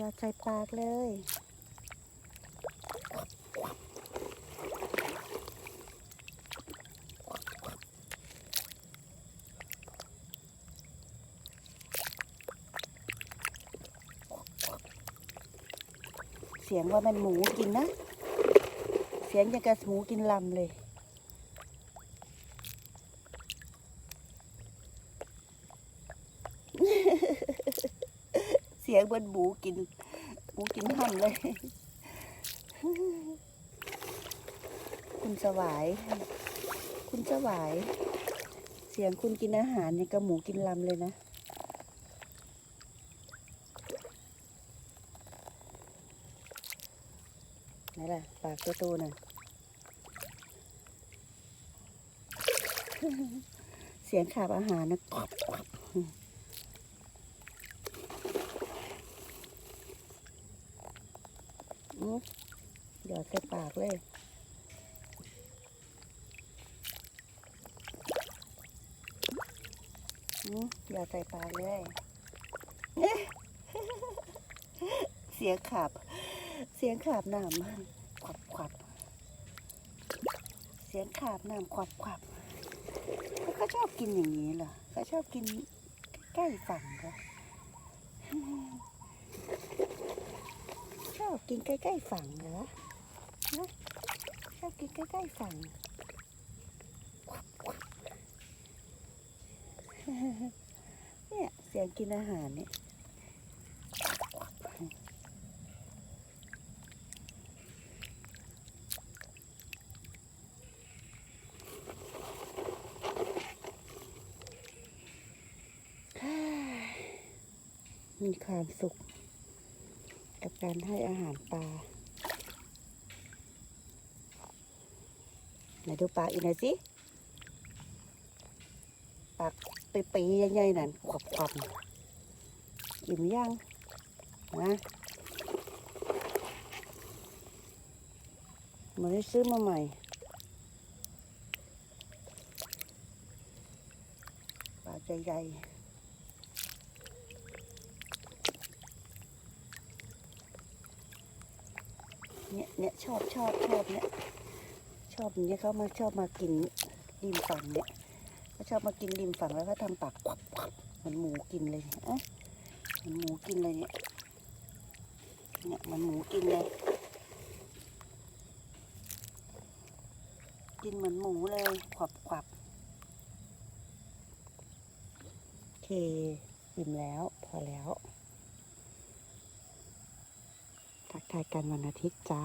ยอดใส่ปากเลย เสียงว่ามันหมูกินนะ เสียงอย่างกับหมูกินลำเลย เสียงเหมือนหมูกินหมูกินห่ำเลย คุณสวาย คุณสวาย เสียงคุณกินอาหารเนี่ยกับหมูกินลำเลยนะไหนล่ะ ปากตัวโตน่ะ เสียงขาบอาหารนะกรอบกรอบอื้อ หยอดใส่ปากเลยอื้อหยอดใส่ปากเลย เสียงขาบเสียงขาบน้ำขวับขวับเสียงขาบน้ำขวับขวับเขาชอบกินอย่างนี้เหรอเขาชอบกินใกล้ฝั่งเหรอชอบ กินใกล้ๆฝั่งเหรอนะชอบกินใกล้ๆฝั่งเนี่ยเสียงกินอาหารเนี่ยมีความสุข กับการให้อาหารปลาไหนดูปลาอีกหน่อยสิปากปีๆใหญ่ๆนั่นขวับขวบอิ่มยังนะมันได้ซื้อมาใหม่ปลาใหญ่ๆ เนี่ยเนี่ยชอบชอบชอบเนี่ยชอบอย่างเงี้ยเขามาชอบมากินริมฝั่งเนี่ยเขาชอบมากินริมฝั่งแล้วก็ทำปากควับควับเหมือนหมูกินเลยเนี่ะเหมือนหมูกินเลยเนี่ยเนี่ยมันหมูกินเลยกินเหมือนหมูเลยขวับขวับโอเคอิ่มแล้วพอแล้ว ทักทายกันวันอาทิตย์จ้า